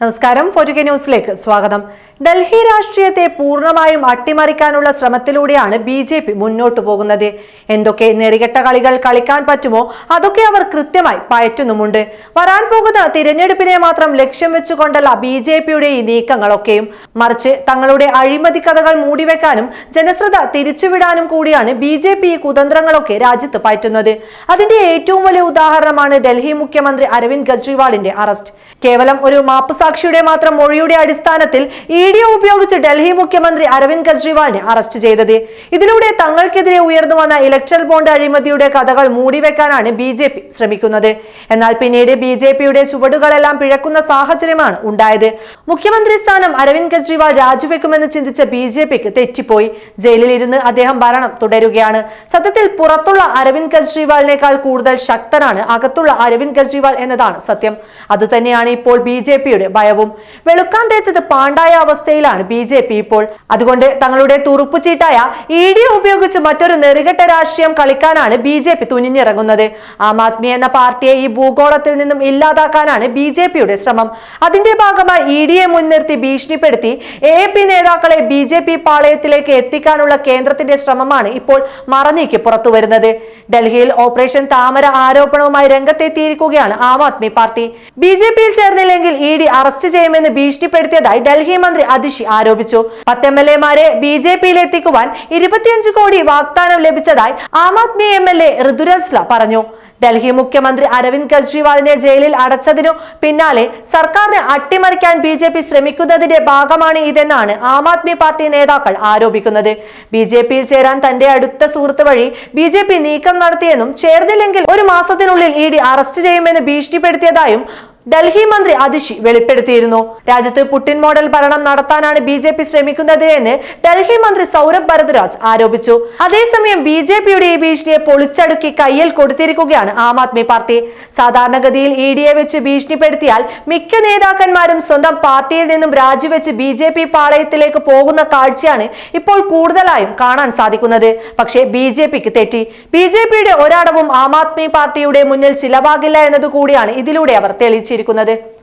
നമസ്കാരം. പൊരുക ന്യൂസിലേക്ക് സ്വാഗതം. ഡൽഹി രാഷ്ട്രീയത്തെ പൂർണമായും അട്ടിമറിക്കാനുള്ള ശ്രമത്തിലൂടെയാണ് ബി ജെ പി മുന്നോട്ടു പോകുന്നത്. എന്തൊക്കെ നെറികെട്ട കളികൾ കളിക്കാൻ പറ്റുമോ? അതൊക്കെ അവർ കൃത്യമായി പയറ്റുന്നുമുണ്ട്. വരാൻ പോകുന്ന തിരഞ്ഞെടുപ്പിനെ മാത്രം ലക്ഷ്യം വെച്ചുകൊണ്ടല്ല ബി ജെ പിയുടെ ഈ നീക്കങ്ങളൊക്കെയും. മറിച്ച് തങ്ങളുടെ അഴിമതി കഥകൾ മൂടിവെക്കാനും ജനശ്രദ്ധ തിരിച്ചുവിടാനും കൂടിയാണ് ബി ജെ പി ഈ കുതന്ത്രങ്ങളൊക്കെ രാജ്യത്ത് പയറ്റുന്നത്. അതിന്റെ ഏറ്റവും വലിയ ഉദാഹരണമാണ് ഡൽഹി മുഖ്യമന്ത്രി അരവിന്ദ് കെജ്രിവാളിന്റെ അറസ്റ്റ്. കേവലം ഒരു മാപ്പുസാക്ഷിയുടെ മാത്രം മൊഴിയുടെ അടിസ്ഥാനത്തിൽ ഇ ഡി ഉപയോഗിച്ച് ഡൽഹി മുഖ്യമന്ത്രി അരവിന്ദ് കെജ്രിവാളിനെ അറസ്റ്റ് ചെയ്തത്. ഇതിലൂടെ തങ്ങൾക്കെതിരെ ഉയർന്നു വന്ന ഇലക്ട്രൽ ബോണ്ട് അഴിമതിയുടെ കഥകൾ മൂടിവെക്കാനാണ് ബി ജെ പി ശ്രമിക്കുന്നത്. എന്നാൽ പിന്നീട് ബി ജെ പിയുടെ ചുവടുകളെല്ലാം പിഴക്കുന്ന സാഹചര്യമാണ് ഉണ്ടായത്. മുഖ്യമന്ത്രി സ്ഥാനം അരവിന്ദ് കെജ്രിവാൾ രാജിവെക്കുമെന്ന് ചിന്തിച്ച ബി ജെ പിക്ക് തെറ്റിപ്പോയി. ജയിലിൽ ഇരുന്ന് അദ്ദേഹം ഭരണം തുടരുകയാണ്. സത്യത്തിൽ പുറത്തുള്ള അരവിന്ദ് കെജ്രിവാളിനേക്കാൾ കൂടുതൽ ശക്തനാണ് അകത്തുള്ള അരവിന്ദ് കെജ്രിവാൾ എന്നതാണ് സത്യം. അതുതന്നെയാണ് ഇപ്പോൾ ബി ജെ പിയുടെ ഭയവും. വെളുക്കാൻ തേച്ചത് പാണ്ടായ അവസ്ഥയിലാണ് ബി ജെ പി ഇപ്പോൾ. അതുകൊണ്ട് തങ്ങളുടെ തുറുപ്പുചീട്ടായ ഇ ഡി ഉപയോഗിച്ച് മറ്റൊരു നെറികെട്ട രാഷ്ട്രീയം കളിക്കാനാണ് ബി ജെ പി തുനിഞ്ഞിറങ്ങുന്നത്. ആം ആദ്മി എന്ന പാർട്ടിയെ ഈ ഭൂഗോളത്തിൽ നിന്നും ഇല്ലാതാക്കാനാണ് ബി ജെ പിയുടെ ശ്രമം. അതിന്റെ ഭാഗമായി ഇ ഡിയെ മുൻനിർത്തി ഭീഷണിപ്പെടുത്തി എ പി നേതാക്കളെ ബി ജെ പി പാളയത്തിലേക്ക് എത്തിക്കാനുള്ള കേന്ദ്രത്തിന്റെ ശ്രമമാണ് ഇപ്പോൾ മറനീക്ക് പുറത്തു വരുന്നത് ഡൽഹിയിൽ ഓപ്പറേഷൻ താമര ആരോപണവുമായി രംഗത്തെത്തിയിരിക്കുകയാണ് Aam Aadmi party. B J പിയിൽ ചേർന്നില്ലെങ്കിൽ ഇ ഡി അറസ്റ്റ് ചെയ്യുമെന്ന് ഭീഷണിപ്പെടുത്തിയതായി ഡൽഹി മന്ത്രി അതിഷി ആരോപിച്ചു. പത്ത് എം എൽ എമാരെ ബി ജെ പിയിൽ എത്തിക്കുവാൻ ഇരുപത്തിയഞ്ച് കോടി വാഗ്ദാനം ലഭിച്ചതായി Aam Aadmi M L A ഋതുരാജ്ല പറഞ്ഞു. ഡൽഹി മുഖ്യമന്ത്രി അരവിന്ദ് കെജ്രിവാളിനെ ജയിലിൽ അടച്ചതിനു പിന്നാലെ സർക്കാരിനെ അട്ടിമറിക്കാൻ ബി ജെ പി ശ്രമിക്കുന്നതിന്റെ ഭാഗമാണ് ഇതെന്നാണ് ആം ആദ്മി പാർട്ടി നേതാക്കൾ ആരോപിക്കുന്നത്. ബി ജെ പിയിൽ ചേരാൻ തന്റെ അടുത്ത സുഹൃത്ത് വഴി ബി ജെ പി നീക്കം നടത്തിയെന്നും ചേർന്നില്ലെങ്കിൽ ഒരു മാസത്തിനുള്ളിൽ ഇ ഡി അറസ്റ്റ് ചെയ്യുമെന്ന് ഭീഷണിപ്പെടുത്തിയതായും ഡൽഹി മന്ത്രി അതിഷി വെളിപ്പെടുത്തിയിരുന്നു. രാജ്യത്ത് പുട്ടിൻ മോഡൽ ഭരണം നടത്താനാണ് ബി ജെ പി ശ്രമിക്കുന്നത് എന്ന് ഡൽഹി മന്ത്രി സൗരഭ് ഭരദ്വാജ് ആരോപിച്ചു. അതേസമയം ബി ജെ പിയുടെ ഈ ഭീഷണിയെ പൊളിച്ചടുക്കി കയ്യിൽ കൊടുത്തിരിക്കുകയാണ് ആം ആദ്മി പാർട്ടി സാധാരണഗതിയിൽ ഇ ഡിയെ വെച്ച് ഭീഷണിപ്പെടുത്തിയാൽ മിക്ക നേതാക്കന്മാരും സ്വന്തം പാർട്ടിയിൽ നിന്നും രാജിവെച്ച് ബി ജെ പി പാളയത്തിലേക്ക് പോകുന്ന കാഴ്ചയാണ് ഇപ്പോൾ കൂടുതലായും കാണാൻ സാധിക്കുന്നത്. പക്ഷേ ബി ജെ പിക്ക് തെറ്റി. ബി ജെ പിയുടെ ഒരടവും ആം ആദ്മി പാർട്ടിയുടെ മുന്നിൽ ചിലവാകില്ല എന്നതുകൂടിയാണ് ഇതിലൂടെ അവർ തെളിയിച്ചിരിക്കുന്നത്.